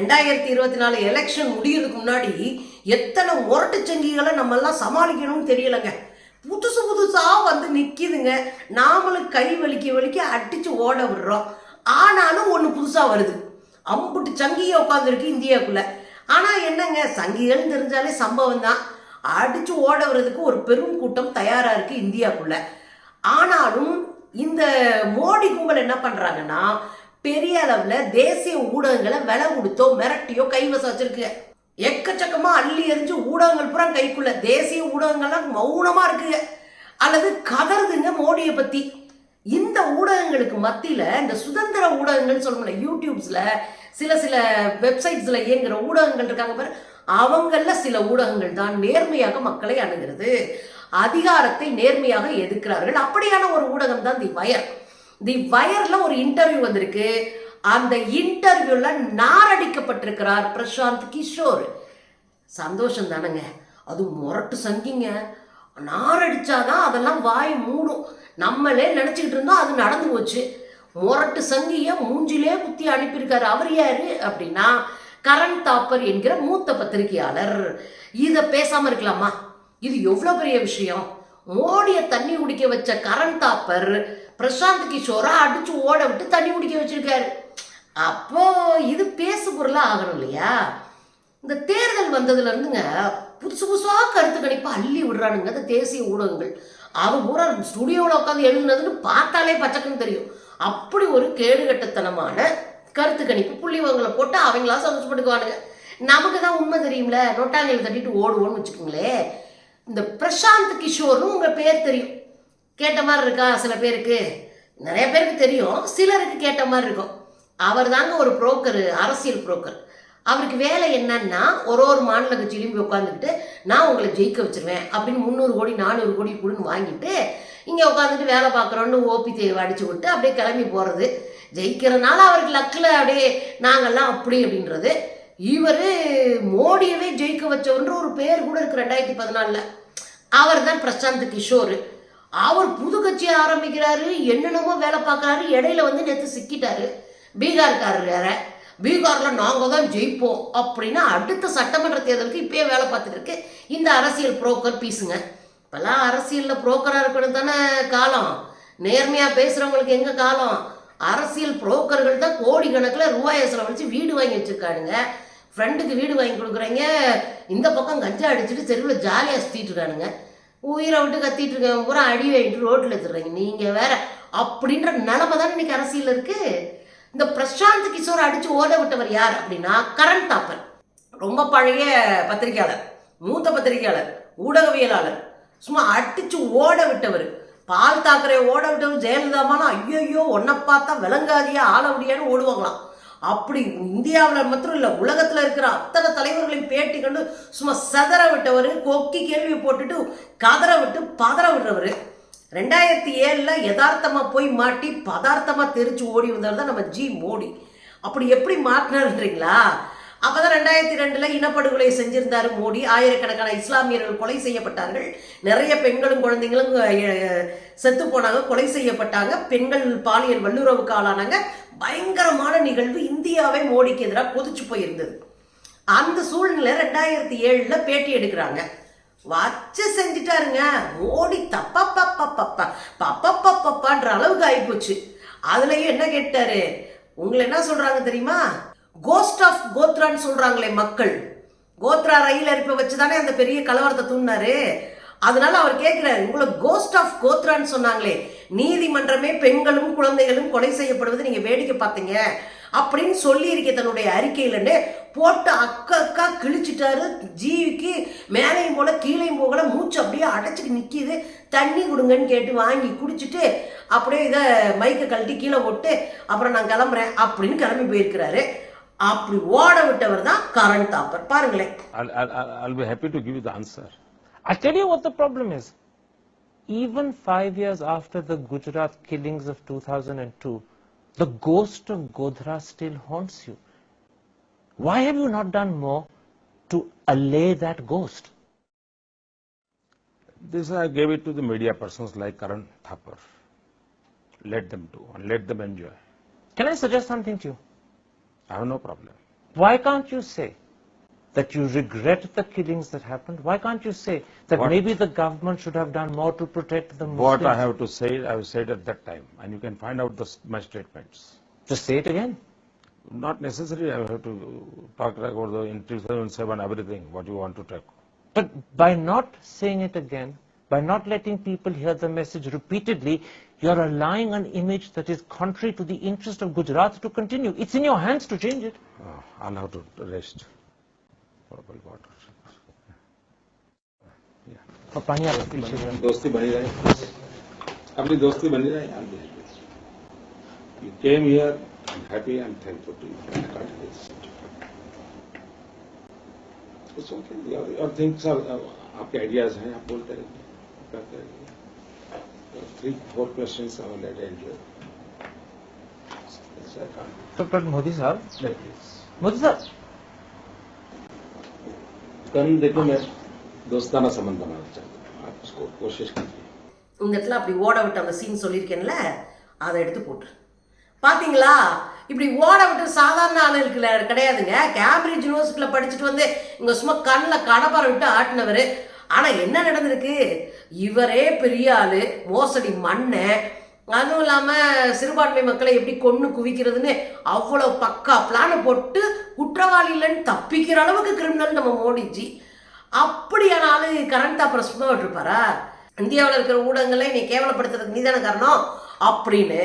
ரெண்டாயிரத்தி இருபத்தி நாலு எலெக்ஷன் முடியறதுக்கு முன்னாடி எத்தனை முரட்டு சங்கிகளை நம்ம எல்லாம் சமாளிக்கணும்னு தெரியலங்க. புதுசு புதுசா வந்து நிற்கிதுங்க நாமளும் கை வலிக்க வலிக்க அடிச்சு ஓட விடுறோம். ஆனாலும் ஒன்று புதுசா வருது. அம்புட்டு சங்கிய உட்காந்துருக்கு இந்தியாவுக்குள்ள. ஆனா என்னங்க சங்கிகள் தெரிஞ்சாலே சம்பவம் தான். அடிச்சு ஓட வர்றதுக்கு ஒரு பெரும் கூட்டம் தயாரா இருக்கு இந்தியாவுக்குள்ள. ஆனாலும் இந்த மோடி கும்பல் என்ன பண்றாங்கன்னா பெரிய அளவில் தேசிய ஊடகங்களை விலை கொடுத்தோ மிரட்டியோ கைவசம் வச்சிருக்கு. எக்கச்சக்கமாக அள்ளி எரிஞ்சு ஊடகங்கள் பூரா கைக்குள்ள. தேசிய ஊடகங்கள்லாம் மௌனமாக இருக்குங்க அல்லது கதறுதுங்க மோடியை பற்றி இந்த ஊடகங்களுக்கு மத்தியில் இந்த சுதந்திர ஊடகங்கள் சொல்லணும்ல யூடியூப்ஸில் சில சில வெப்சைட்ஸில் இயங்குற ஊடகங்கள் இருக்காங்க பாரு. அவங்களில் சில ஊடகங்கள் தான் நேர்மையாக மக்களை அணுகிறது. அதிகாரத்தை நேர்மையாக எதிர்க்கிறார்கள். அப்படியான ஒரு ஊடகம் தான் தி வயர் தி வயர்ல ஒரு இன்டர்வியூ வந்திருக்கு. அந்த இன்டர்வியூல நாரடிக்கப்பட்டிருக்கிறார் பிரசாந்த் கிஷோர். சந்தோஷம் தானங்க. அது முரட்டு சங்கிங்க. நாரடிச்சாதான் அதெல்லாம் வாய் மூடும். நம்மளே நினைச்சுக்கிட்டு இருந்தோம் அது நடந்து போச்சு. முரட்டு சங்கிய மூஞ்சிலே குத்தி அனுப்பியிருக்காரு. அவர் யாரு அப்படின்னா கரண் தாப்பர் என்கிற மூத்த பத்திரிகையாளர். இதை பேசாம இருக்கலாமா? இது எவ்வளோ பெரிய விஷயம்? மோடியை தண்ணி குடிக்க வச்ச கரண் தாப்பர் பிரசாந்த் கிஷோரை அடிச்சு ஓட விட்டு தண்ணி குடிக்க வச்சிருக்காரு. அப்போ இது பேசு பொருளா ஆகணும் இல்லையா? இந்த தேர்தல் வந்ததுல இருந்துங்க புதுசு புதுசா கருத்து கணிப்பா அள்ளி விடுறானுங்க அந்த தேசிய ஊடகங்கள். அது பூரா ஸ்டுடியோவில் உட்காந்து எழுதுனதுன்னு பார்த்தாலே பச்சைக்குன்னு தெரியும். அப்படி ஒரு கேடுகட்டத்தனமான கருத்து கணிப்பு புள்ளிவங்களை போட்டு அவங்களா சந்தோஷப்பட்டுக்குவானுங்க. நமக்கு தான் உண்மை தெரியும்ல நொட்டாங்கல் தட்டிட்டு ஓடுவோன்னு வச்சுக்கோங்களேன். இந்த பிரசாந்த் கிஷோர்னு உங்க பேர் தெரியும். கேட்ட மாதிரி இருக்கா சில பேருக்கு? நிறைய பேருக்கு தெரியும். சிலருக்கு கேட்ட மாதிரி இருக்கும். அவர் தாங்க ஒரு புரோக்கர் அரசியல் புரோக்கர். அவருக்கு வேலை என்னன்னா ஒரு ஒரு மாநில கட்சியிலையும் போய் உட்காந்துக்கிட்டு நான் உங்களை ஜெயிக்க வச்சிருவேன் அப்படின்னு முந்நூறு கோடி நானூறு கோடி கொடுன்னு வாங்கிட்டு இங்கே உட்காந்துட்டு வேலை பார்க்குறோன்னு ஓபி தேவை அடிச்சு விட்டு அப்படியே கிளம்பி போகிறது ஜெயிக்கிறனால அவருக்கு லக்கில் அப்படியே நாங்கள்லாம் அப்படி அப்படின்றது. இவர் மோடியவே ஜெயிக்க வச்சவன்ற ஒரு பேர் கூட இருக்கு ரெண்டாயிரத்தி பதினாலில். அவர் தான் பிரசாந்த் கிஷோர். அவர் புது கட்சியை ஆரம்பிக்கிறாரு என்னென்னமோ வேலை பார்க்கறாரு இடையில வந்து நேற்று சிக்கிட்டாரு. பீகார்காரர் வேற. பீகாரில் நாங்கள் தான் ஜெயிப்போம் அப்படின்னு அடுத்த சட்டமன்ற தேர்தலுக்கு இப்பயே வேலை பார்த்துட்டு இருக்கு. இந்த அரசியல் புரோக்கர் பீஸுங்க. இப்போல்லாம் அரசியலில் புரோக்கராக இருக்கணும் தானே காலம். நேர்மையாக பேசுகிறவங்களுக்கு எங்கே காலம்? அரசியல் புரோக்கர்கள் தான் கோடி கணக்கில் ரூபாயை செலவழித்து வீடு வாங்கி வச்சுருக்கானுங்க. ஃப்ரெண்டுக்கு வீடு வாங்கி கொடுக்குறீங்க. இந்த பக்கம் கஞ்சா அடிச்சுட்டு தெருவில் ஜாலியாக சுற்றிட்டு இருக்கானுங்க. உயிரை விட்டு கத்திட்டு இருக்கேன் பூரா அடி வாங்கிட்டு ரோட்டில் எடுத்துடுறீங்க நீங்கள் வேற அப்படின்ற நிலமை தானே இன்னைக்கு அரசியல் இருக்கு. இந்த பிரசாந்த் கிஷோர் அடிச்சு ஓட விட்டவர் யார் அப்படின்னா கரண் தாப்பர். ரொம்ப பழைய பத்திரிகையாளர் மூத்த பத்திரிகையாளர் ஊடகவியலாளர். சும்மா அடிச்சு ஓட விட்டவர். பால் தாக்கரை ஓட விட்டவர் ஜெயலலிதாமான ஐயோ ஒன்னை பார்த்தா விளங்காதியா ஆள முடியான்னு ஓடுவாங்களாம். அப்படி இந்தியாவில் மாத்திரம் இல்லை உலகத்தில் இருக்கிற அத்தனை தலைவர்களையும் பேட்டி கண்டு சும்மா செதற விட்டவர் கொக்கி கேள்வி போட்டுட்டு கதற விட்டு பதற விடுறவர். ரெண்டாயிரத்தி ஏழில் யதார்த்தமாக போய் மாட்டி பதார்த்தமாக தெரிச்சு ஓடி வந்தவர் தான் நம்ம ஜி மோடி. அப்படி எப்படி மாட்டினாருன்றீங்களா? அப்பதான் ரெண்டாயிரத்தி ரெண்டுல இனப்படுகொலை செஞ்சிருந்தாரு மோடி. ஆயிரக்கணக்கான இஸ்லாமியர்கள் கொலை செய்யப்பட்டார்கள். நிறைய பெண்களும் குழந்தைங்களும் செத்து போனாங்க கொலை செய்யப்பட்டாங்க. பெண்கள் பாலியல் வல்லுறவுக்கு ஆளானாங்க. பயங்கரமான நிகழ்வு இந்தியாவே மோடிக்கு எதிராக கொதிச்சு போயிருந்தது. அந்த சூழ்நிலை ரெண்டாயிரத்தி ஏழுல பேட்டி எடுக்கிறாங்க. வச்சு செஞ்சுட்டாருங்க. மோடி தப்பா பப்பா பப்பா பப்பா பப்பான்ற அளவுக்கு ஆயிப்போச்சு. அதுலயும் என்ன கேட்டாரு? உங்களை என்ன சொல்றாங்க தெரியுமா? கோஸ்ட் ஆஃப் கோத்ரான்னு சொல்றாங்களே மக்கள். கோத்ரா ரயில் அரிப்பை வச்சுதானே அந்த பெரிய கலவரத்தை தூண்டினாரு அதனால அவர் கேட்கிறாரு உங்களை கோஸ்ட் ஆஃப் கோத்ரான்னு சொன்னாங்களே. நீதிமன்றமே பெண்களும் குழந்தைகளும் கொலை செய்யப்படுவது நீங்க வேடிக்கை பார்த்தீங்க அப்படின்னு சொல்லியிருக்க தன்னுடைய அறிக்கையிலன்னு போட்டு அக்க அக்கா கிழிச்சிட்டாரு. ஜீவிக்கு மேலையும் போல கீழையும் போகல. மூச்சு அப்படியே அடைச்சிட்டு நிற்கிது தண்ணி கொடுங்கன்னு கேட்டு வாங்கி குடிச்சிட்டு அப்படியே இதை மைக்கை கழட்டி கீழே போட்டு அப்புறம் நான் கிளம்புறேன் அப்படின்னு கிளம்பி போயிருக்கிறாரு. அப்படி ஓட விட்டவர் தான் கரண் தாப்பர் பாருங்களேன் I'll, I'll, I'll- I'll be happy to give you the answer. I'll tell you what the problem is. Even five years after the Gujarat killings of 2002, the ghost of Godhra still haunts you. Why have you not done more to allay that ghost? This I gave it to the media persons like Karan Thapar. Let them do and let them enjoy. Can I suggest something to you? I have no problem. Why can't you say that you regret the killings that happened? Why can't you say that What- maybe the government should have done more to protect the Muslims? What I have to say, I have said at that time, and you can find out the, my statements. Just say it again. Not necessarily I have to talk about the in 2007 everything, what you want to talk. But by not saying it again, by not letting people hear the message repeatedly, you're allowing an image that is contrary to the interest of Gujarat to continue. It's in your hands to change it. Uh, I'll have to rest. Probably water. और पानी आप पीछे जाओ। दोस्ती बनी रहे अपनी दोस्ती बनी रहे I'll be happy. You came here, I'm happy and thankful to you. Continue. It's okay. Your, your things are, uh, आपके आइडियाज हैं आप बोलते रहिए करते रहिए three four questions I will let end तो पर मोदी साहब प्लीज मोदी साहब कल देखो मैं दोस्ताना संबंध बनाना चाहता हूँ आप उसको कोशिश कीजिए இந்த இடத்துல அப்படி ஓட விட்ட அந்த சீன் சொல்லியிருக்கேன்ல அதை எடுத்து போட்டு பாத்தீங்களா இப்படி ஓட விட்டு சாதாரண ஆளுகளுக்கு இல்ல- கிடையாதுங்க கேம்பிரிட்ஜ் யூனிவர்சிட்டியில் படிச்சுட்டு வந்து இங்க சும்மா கண்ணில் கடப்பார விட்டு ஆட்டினவர் ஆனால் என்ன நடந்திருக்கு? இவரே பெரிய ஆள் மோசடி மண்ணை அதுவும் இல்லாமல் சிறுபான்மை மக்களை எப்படி கொன்று குவிக்கிறதுன்னு அவ்வளோ பக்கா பிளானை போட்டு குற்றவாளி இல்லைன்னு தப்பிக்கிற அளவுக்கு கிரிமினல் நம்ம மோடிஜி. அப்படியான ஆள் கரண்ட் அப்புறம் சும்மா விட்டுருப்பாரா இந்தியாவில் இருக்கிற ஊடகங்களை நீ கேவலப்படுத்துறதுக்கு நீதான காரணம்? அப்படின்னு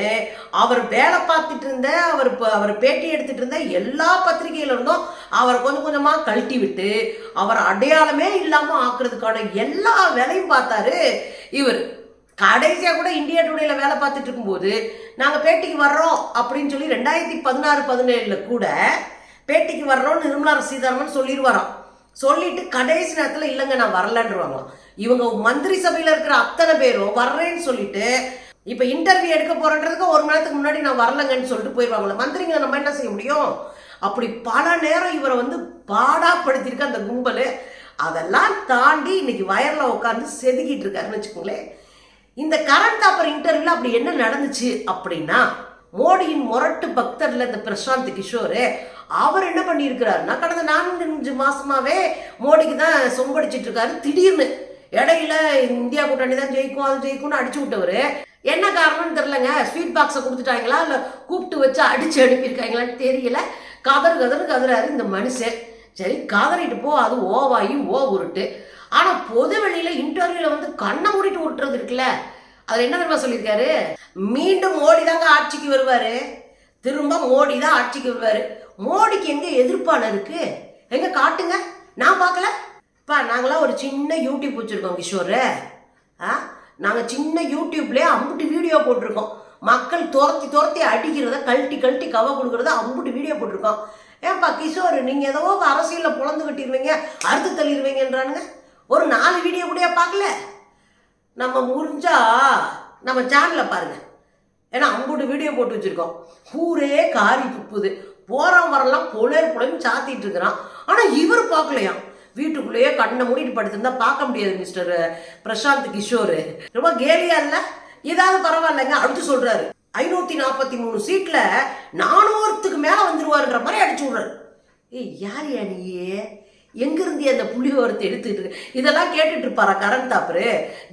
அவர் வேலை பார்த்துட்டு இருந்த அவர் இப்போ அவர் பேட்டி எடுத்துட்டு இருந்த எல்லா பத்திரிகையில இருந்தும் அவரை கொஞ்சம் கொஞ்சமாக கழட்டி விட்டு அவர் அடையாளமே இல்லாமல் ஆக்குறதுக்கான எல்லா வேலையும் பார்த்தாரு. இவர் கடைசியாக கூட இந்தியா டுடேல வேலை பார்த்துட்டு இருக்கும்போது நாங்கள் பேட்டிக்கு வர்றோம் அப்படின்னு சொல்லி ரெண்டாயிரத்தி பதினாறு பதினேழில் கூட பேட்டிக்கு வர்றோம்னு நிர்மலா சீதாராமன் சொல்லிடுவாராம். சொல்லிட்டு கடைசி நேரத்தில் இல்லைங்க நான் வரலன்றவாங்களாம். இவங்க மந்திரி சபையில் இருக்கிற அத்தனை பேரும் வர்றேன்னு சொல்லிட்டு இப்போ இன்டர்வியூ எடுக்க போறன்றதுக்கு ஒரு மணி நேரத்துக்கு முன்னாடி நான் வரலங்கன்னு சொல்லிட்டு போயிடுவாங்களே மந்திரிங்களை நம்ம என்ன செய்ய முடியும்? அப்படி பல நேரம் இவரை வந்து பாடாப்படுத்தியிருக்க அந்த கும்பல் அதெல்லாம் தாண்டி இன்னைக்கு வயரில் உட்காந்து செதுக்கிட்டு இருக்காருன்னு வச்சுக்கோங்களேன். இந்த கரண்ட் அப்புறம் இன்டர்வியூல அப்படி என்ன நடந்துச்சு அப்படின்னா மோடியின் முரட்டு பக்தர்ல இந்த பிரசாந்த் கிஷோர் அவர் என்ன பண்ணியிருக்கிறாருன்னா கடந்த நான்கு மாசமாவே மோடிக்கு தான் சொம்படிச்சிட்டு இருக்காரு திடீர்னு. இடையில இந்தியா கூட்டணி தான் ஜெயிக்கும் அது ஜெயிக்கும்னு அடிச்சு விட்டவர். என்ன காரணம்னு தெரிலங்க ஸ்வீட் பாக்ஸை கொடுத்துட்டாங்களா? இல்லை கூப்பிட்டு வச்சு அடித்து அனுப்பியிருக்காங்களான்னு தெரியல. கதறு கதறு கதறாரு இந்த மனுஷன் சரி கதறிட்டு போ. அது ஓவாயி ஓ உருட்டு. ஆனால் பொது வெளியில் இன்டர்வியூவில் வந்து கண்ணை மூடிட்டு விட்டுறது இருக்குல்ல? அதில் என்ன தெரியுமா சொல்லியிருக்காரு? மீண்டும் மோடி தாங்க ஆட்சிக்கு வருவார். திரும்ப மோடி தான் ஆட்சிக்கு வருவார். மோடிக்கு எங்கே எதிர்ப்பான இருக்கு? எங்கே காட்டுங்க. நான் பார்க்கல. பா நாங்களாம் ஒரு சின்ன யூடியூப் வச்சுருக்கோம் கிஷோர் ஆ? நாங்கள் சின்ன யூடியூப்லேயே அம்புட்டு வீடியோ போட்டிருக்கோம். மக்கள் துரத்தி துரத்தி அடிக்கிறத கழட்டி கழட்டி கவ கொடுக்குறத அம்புட்டு வீடியோ போட்டிருக்கோம். ஏன்பா கிஷோர் நீங்கள் ஏதோ அரசியலில் புலந்து கட்டிடுவீங்க அறுத்து தள்ளிடுவீங்கன்றானுங்க ஒரு நாலு வீடியோ கூட பார்க்கல. நம்ம முடிஞ்சா நம்ம சேனலில் பாருங்கள் ஏன்னா அம்புட்டு வீடியோ போட்டு வச்சுருக்கோம். ஊரே காரி துப்புது போறான் வரலாம் புலர் புலையும் சாத்திட்டு இருக்கிறான். ஆனால் இவர் பார்க்கலையாம். வீட்டுக்குள்ளேயே கண்ணை மூடிட்டு படுத்திருந்தா பார்க்க முடியாது மிஸ்டர் பிரசாந்த் கிஷோர். ரொம்ப கேலியா இல்ல? ஏதாவது பரவாயில்லைங்க அடுத்து சொல்றாரு. ஐநூத்தி நாற்பத்தி மூணு சீட்ல நானூறுத்துக்கு மேல வந்துருவாருன்ற மாதிரி அடிச்சு விடுறாரு. ஏய் யார் யா நீயே? எங்க இருந்து அந்த புள்ளியோரத்தை எடுத்துக்கிட்டு இருக்கு? இதெல்லாம் கேட்டுட்டு இருப்பாரா கரண் தாப்பரு?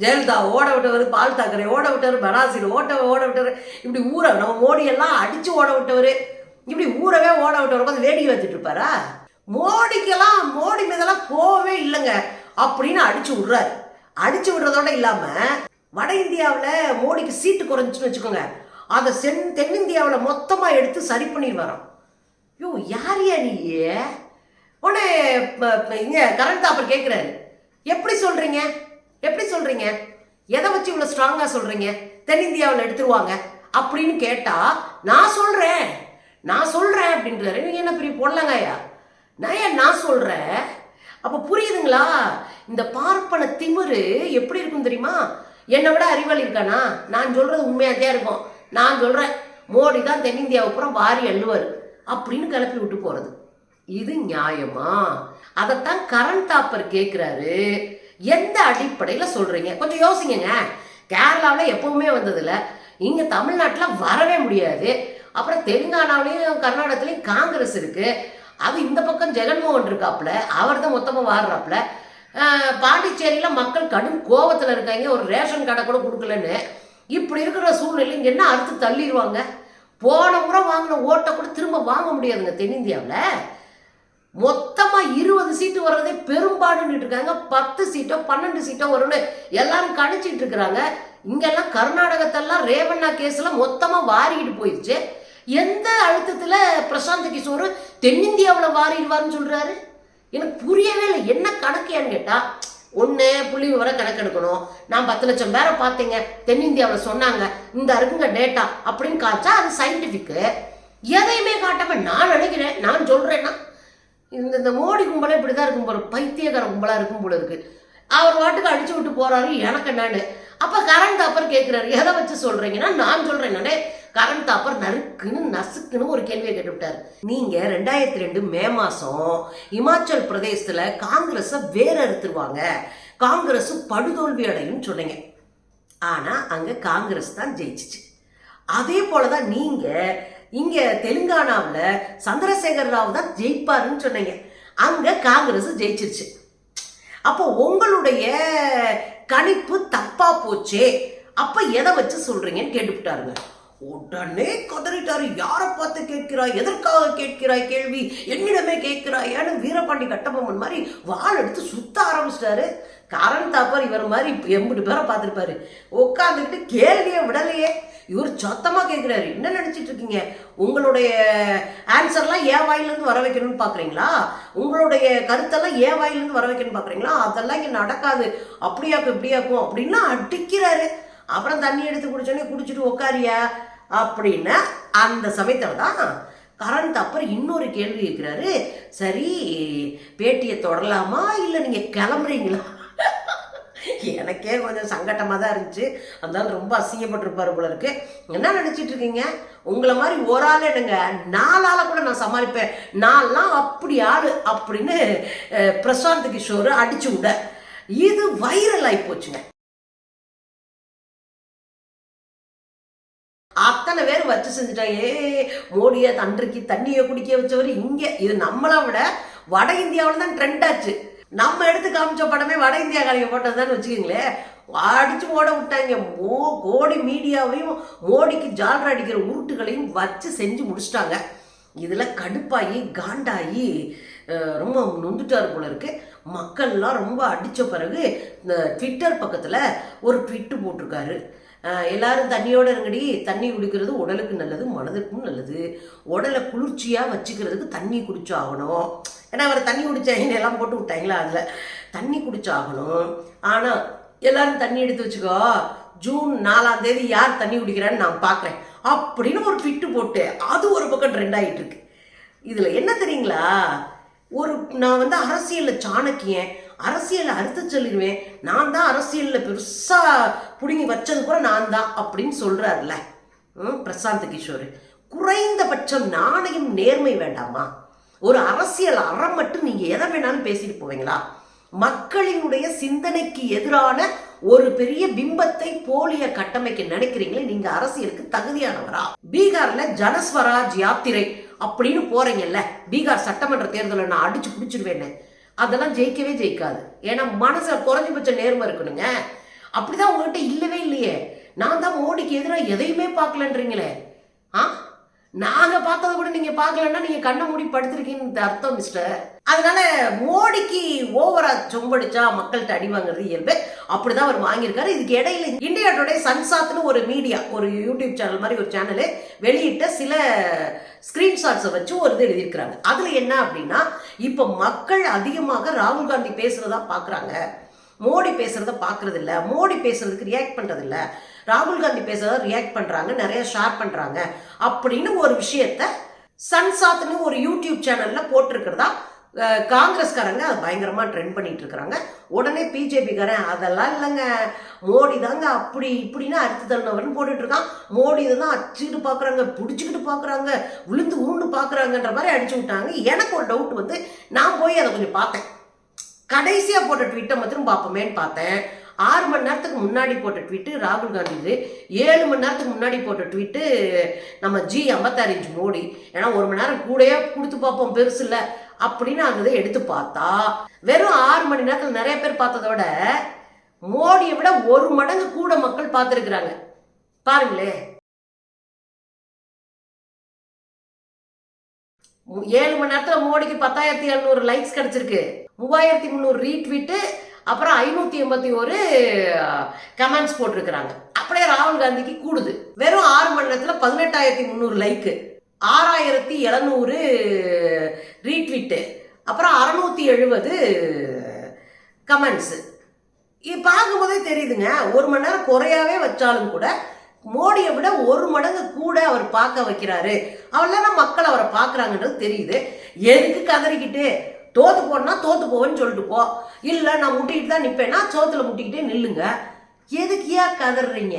ஜெயலலிதா ஓட விட்டவர் பால் தாக்கரே ஓட விட்டவர் பனாசிர் ஓட்ட ஓட விட்டவர். இப்படி ஊரை நம்ம மோடி எல்லாம் அடிச்சு ஓட விட்டவர். இப்படி ஊரவே ஓட விட்டவர் உட்காந்து வேடிக்கை வச்சுட்டு இருப்பாரா? மோடிக்கெல்லாம் மோடி மீதெல்லாம் போகவே இல்லைங்க. அப்படின்னு அடிச்சு விடுறாரு. அடிச்சு விடுறதோட இல்லாம வட இந்தியாவில் மோடிக்கு சீட்டு குறைஞ்சுன்னு வச்சுக்கோங்க. அதை சென் தென்னிந்தியாவில் மொத்தமாக எடுத்து சரி பண்ணிடுவாராம். யோ யார் யா நீ? உடனே இங்கே ப- கரண்ட் தாப்பர் கேட்குறாரு எப்படி சொல்கிறீங்க எப்படி சொல்கிறீங்க எதை வச்சு இவ்வளோ ஸ்ட்ராங்காக சொல்கிறீங்க தென்னிந்தியாவில் எடுத்துருவாங்க. அப்படின்னு கேட்டால் நான் சொல்கிறேன் நான் சொல்கிறேன் அப்படின்றாரு. நீங்கள் என்ன பெரிய பொடலங்காயா நான் ஏன் நான் சொல்கிறேன் அப்போ புரியுதுங்களா? இந்த பார்ப்பன திமிரு எப்படி இருக்கும் தெரியுமா? என்னை விட அறிவாளி இருக்கானா நான் சொல்கிறது உண்மையாக தான் இருக்கும். நான் சொல்கிறேன் மோடி தான் தென்னிந்தியாவை அப்புறம் வாரி அள்ளுவார் அப்படின்னு கிளப்பி விட்டு போகிறது இது நியாயமா? அதைத்தான் கரண்ட் டாப்பர் கேட்குறாரு எந்த அடிப்படையில் சொல்கிறீங்க கொஞ்சம் யோசிங்கங்க. கேரளாவில் எப்பவுமே வந்ததில்ல. இங்கே தமிழ்நாட்டில் வரவே முடியாது. அப்புறம் தெலுங்கானாவிலையும் கர்நாடகத்துலேயும் காங்கிரஸ் இருக்குது அது இந்த பக்கம் ஜெகன்மோகன் இருக்காப்புல அவர் தான் மொத்தமாக வாடுறாப்புல பாண்டிச்சேரியில் மக்கள் கடும் கோவத்தில் இருக்காங்க. ஒரு ரேஷன் கடை கூட கொடுக்கலன்னு. இப்படி இருக்கிற சூழ்நிலை இங்கே என்ன அறுத்து தள்ளிடுவாங்க? போன முறை வாங்கின ஓட்டை கூட திரும்ப வாங்க முடியாதுங்க தென்னிந்தியாவில். மொத்தமாக இருபது சீட்டு வர்றதே பெரும்பாடுன்னு இருக்காங்க. பத்து சீட்டோ பன்னெண்டு சீட்டோ வரும்னு எல்லாரும் கணிச்சிட்டு இருக்கிறாங்க. இங்கெல்லாம் கர்நாடகத்தெல்லாம் ரேவண்ணா கேஸில் மொத்தமாக வாரிக்கிட்டு போயிடுச்சு எந்த அழுத்தத்தில் பிரசாந்த் கிஷோர் தென்னிந்தியாவில் வாரிடுவார்னு சொல்கிறாரு எனக்கு புரியவே இல்லை. என்ன கணக்கையான்னு கேட்டால் ஒன்று புள்ளி விவரம் கணக்கெடுக்கணும். நான் பத்து லட்சம் பேரை பார்த்தேங்க. தென்னிந்தியாவில் சொன்னாங்க. இந்த இருக்குங்க டேட்டா அப்படின்னு காய்ச்சா அது சயின்டிஃபிக்கு எதையுமே காட்டாமல் நான் நினைக்கிறேன். நான் சொல்கிறேன்னா இந்த இந்த மோடி கும்பலே இப்படி தான் இருக்கும் போல பைத்தியக்கார கும்பலாக இருக்கும் போல இருக்கு. அவர் வாட்டுக்கு அடிச்சு விட்டு போகிறாரு எனக்கு என்னன்னு. அப்போ கரண்ட் அப்புறம் கேட்குறாரு எதை வச்சு சொல்கிறீங்கன்னா நான் சொல்கிறேன் நானே கரண்ட் தாப்பர் நறுக்குன்னு நசுக்குன்னு ஒரு கேள்வியை கேட்டுவிட்டார். நீங்க ரெண்டாயிரத்தி ரெண்டு மே மாசம் இமாச்சல் பிரதேசத்துல காங்கிரஸை வேற அறுத்துருவாங்க காங்கிரஸ் படுதோல்வி அடையும் சொன்னீங்க. ஆனா அங்க காங்கிரஸ் தான் ஜெயிச்சிச்சு. அதே போலதான் நீங்க இங்க தெலுங்கானாவில் சந்திரசேகர் ராவ் தான் ஜெயிப்பாருன்னு சொன்னீங்க. அங்க காங்கிரஸ் ஜெயிச்சிருச்சு. அப்போ உங்களுடைய கணிப்பு தப்பா போச்சே. அப்ப எதை வச்சு சொல்றீங்கன்னு கேட்டுவிட்டாருங்க. உடனே கதறிட்டாரு. யாரை பார்த்து கேட்கிறாய்? எதற்காக கேட்கிறாய் கேள்வி? என்னிடமே கேட்கிறாயான்னு வீரபாண்டி கட்டபொம்மன் மாதிரி வாள் எடுத்து சுத்த ஆரம்பிச்சிட்டாரு. கரண் தாப்பர் இவர் மாதிரி எம்பிட்டு பேரை பார்த்துருப்பாரு. உட்காந்துக்கிட்டு கேள்வியை விடலையே. இவர் சத்தமாக கேட்குறாரு. என்ன நினச்சிட்டு இருக்கீங்க? உங்களுடைய ஆன்சர்லாம் ஏன் வாயிலேருந்து வர வைக்கணும்னு பார்க்குறீங்களா உங்களுடைய கருத்தெல்லாம் ஏன் வாயிலிருந்து வர வைக்கணும்னு பார்க்குறீங்களா அதெல்லாம் இங்கே நடக்காது. அப்படியாக்கும் இப்படியாக்கும் அப்படின்னா அடிக்கிறாரு. அப்புறம் தண்ணி எடுத்து குடிச்சோடனே குடிச்சிட்டு உட்காரியா அப்படின்னு அந்த சமயத்தில் தான் கரண் தப்பர் இன்னொரு கேள்வி இருக்கிறாரு சரி பேட்டியை தொடரலாமா இல்லை நீங்கள் கிளம்புறீங்களா? எனக்கே கொஞ்சம் சங்கட்டமாக தான் இருந்துச்சு. அதனால ரொம்ப அசிங்கப்பட்டிருப்பார் போல இருக்கு. என்ன நினச்சிட்டு இருக்கீங்க? உங்களை மாதிரி ஒரு ஆள் என்னங்க? நாலால கூட நான் சமாளிப்பேன். நாலாம் அப்படி ஆள் அப்படின்னு பிரசாந்த் கிஷோர் அடிச்சு விட. இது வைரல் ஆகி போச்சுங்க. வச்சு செஞ்சுட்டாங்க ஏ மோடியை தன்றைக்கு தண்ணியை குடிக்க வச்சவர் இங்கே. இது நம்மளை விட வட இந்தியாவில் தான் ட்ரெண்ட் ஆச்சு. நம்ம எடுத்து காமிச்ச படமே வட இந்தியா காலியை போட்டது போட்டதுதான் வச்சுக்கோங்களேன். அடிச்சு ஓட விட்டாங்க. மோ கோடி மீடியாவையும் மோடிக்கு ஜாலர் அடிக்கிற உருட்டுகளையும் வச்சு செஞ்சு முடிச்சிட்டாங்க. இதில் கடுப்பாகி காண்டாகி ரொம்ப நொந்துட்டார் போல இருக்கு. மக்கள்லாம் ரொம்ப அடித்த பிறகு இந்த ட்விட்டர் பக்கத்தில் ஒரு ட்விட்டு போட்டிருக்காரு. எல்லாரும் தண்ணியோட இருங்கடி. தண்ணி குடிக்கிறது உடலுக்கு நல்லது மனதுக்கும் நல்லது. உடலை குளிர்ச்சியாக வச்சுக்கிறதுக்கு தண்ணி குடிச்சாகணும். ஏன்னா அவர் தண்ணி குடிச்சாங்க எல்லாம் போட்டு விட்டாங்களா அதில்? தண்ணி குடிச்சாகணும். ஆனால் எல்லாரும் தண்ணி எடுத்து வச்சுக்கோ. ஜூன் நாலாம் தேதி யார் தண்ணி குடிக்கிறான்னு நான் பார்க்குறேன் அப்படின்னு ஒரு ஃபிட்டு போட்டு அது ஒரு பக்கம் ட்ரெண்ட் ஆகிட்டு இருக்கு. இதில் என்ன தெரியுங்களா? ஒரு நான் வந்து அரசியலில் சாணக்கியன். அரசியலை அறுத்து சொல்லிடுவேன் நான் தான் அரசியலில் பெருசாக பிடுங்கி வச்சது கூட நான் தான் அப்படின்னு சொல்கிறாருல ம், பிரசாந்த் கிஷோர். குறைந்தபட்சம் நாணயம் நேர்மை வேண்டாமா? ஒரு அரசியல் அறம் மட்டும் நீங்கள் எதை வேணாலும் பேசிட்டு போவீங்களா? மக்களினுடைய சிந்தனைக்கு எதிரான ஒரு பெரிய பிம்பத்தை போலிய கட்டமைக்க நினைக்கிறீங்களே நீங்க அரசியலுக்கு தகுதியானவரா? பீகார்ல ஜனஸ்வராஜ் யாத்திரை அப்படின்னு போறீங்கல்ல. பீகார் சட்டமன்ற தேர்தலை நான் அடிச்சு பிடிச்சிருவேன்னு. அதெல்லாம் ஜெயிக்கவே ஜெயிக்காது. ஏன்னா மனசில் குறைஞ்சபட்ச நேர்மை இருக்கணுங்க. அப்படிதான் உங்ககிட்ட இல்லவே இல்லையே. நான் தான் மோடிக்கு எதிராக எதையுமே பார்க்கலன்றீங்களே. ஆ? நாங்க பார்த்ததை கூட நீங்க பார்க்கலன்னா நீங்க கண்ணை மூடி படுத்திருக்கீங்கன்னு அர்த்தம் மிஸ்டர் அதனால மோடிக்கு ஓவரா சொம்படிச்சா மக்கள்கிட்ட அடி வாங்குறது இயல்பு. அப்படிதான் அவர் வாங்கியிருக்காரு. இதுக்கு இடையில இந்தியா டுடே சன்சாத்னு ஒரு மீடியா ஒரு யூடியூப் சேனல் மாதிரி ஒரு சேனலு வெளியிட்ட சில ஸ்கிரீன்ஷாட்ஸை வச்சு ஒரு இது எழுதியிருக்கிறாங்க. அதுல என்ன அப்படின்னா இப்போ மக்கள் அதிகமாக ராகுல் காந்தி பேசுறதா பார்க்குறாங்க மோடி பேசுறத பார்க்கறது இல்ல மோடி பேசுறதுக்கு ரியாக்ட் பண்றது இல்ல ராகுல் காந்தி பேசுறத ரியாக்ட் பண்றாங்க. நிறைய ஷேர் பண்றாங்க. அப்படின்னு ஒரு விஷயத்த சன்சாத்னு ஒரு யூடியூப் சேனல்ல போட்டிருக்கிறதா காங்கிரஸ்காரங்க அது பயங்கரமாக ட்ரெண்ட் பண்ணிட்டு இருக்கிறாங்க உடனே பிஜேபிக்காரன் அதெல்லாம் இல்லைங்க. மோடி தாங்க அப்படி இப்படின்னு அறுத்து தள்ளினவர்னு போட்டுட்டு இருக்கான் மோடி தான் அடிச்சுக்கிட்டு பார்க்குறாங்க பிடிச்சிக்கிட்டு பார்க்குறாங்க விழுந்து உருண்டு பார்க்குறாங்கன்ற மாதிரி அடிச்சு விட்டாங்க. எனக்கு ஒரு டவுட் வந்து நான் போய் அதை கொஞ்சம் பார்த்தேன். கடைசியாக போட்ட ட்விட்டை மாத்திரம் பார்ப்போமேன்னு பார்த்தேன். ஆறு மணி நேரத்துக்கு முன்னாடி போட்ட ட்வீட்டு ராகுல் காந்தி இது ஏழு மணி நேரத்துக்கு முன்னாடி போட்ட ட்வீட்டு நம்ம ஜி ஐம்பத்தாறு இன்ச் மோடி. ஏன்னா ஒரு மணி நேரம் கூடயே கொடுத்து பார்ப்போம் பெருசு இல்லை. அப்படின்னு அந்த இதை எடுத்து பார்த்தா வெறும் ஆறு மணி நேரத்தில் நிறைய பேர் பார்த்ததோட மோடியை விட ஒரு மடங்கு கூட மக்கள் பார்த்துருக்குறாங்க. பாருங்களே. ஏழு மணி நேரத்தில் மோடிக்கு பத்தாயிரத்தி எழுநூறு லைக்ஸ் கிடைச்சிருக்கு. மூவாயிரத்தி முந்நூறு ரீட்வீட்டு அப்புறம் ஐநூத்தி எண்பத்தி ஒரு கமெண்ட்ஸ் போட்டிருக்கிறாங்க. அப்படியே ராகுல் காந்திக்கு கூடுது. வெறும் ஆறு மணி நேரத்தில் பதினெட்டாயிரத்தி முந்நூறு லைக்கு ஆறாயிரத்தி எழுநூறு ரீட்வீட்டு அப்புறம் அறநூற்றி எழுபது கமெண்ட்ஸு இது பார்க்கும்போதே தெரியுதுங்க. ஒரு மணி நேரம் குறையாவே வச்சாலும் கூட மோடியை விட ஒரு மடங்கு கூட அவர் பார்க்க வைக்கிறாரு. அவர்லாம் மக்கள் அவரை பார்க்குறாங்கன்றது தெரியுது. எதுக்கு கதறிக்கிட்டு தோத்து போனா தோத்து போவேன்னு சொல்லிட்டு போ. இல்லை நான் முட்டிக்கிட்டு தான் நிற்பேன்னா சோத்துல முட்டிக்கிட்டே நில்லுங்க. எதுக்கு ஏன் கதறீங்க?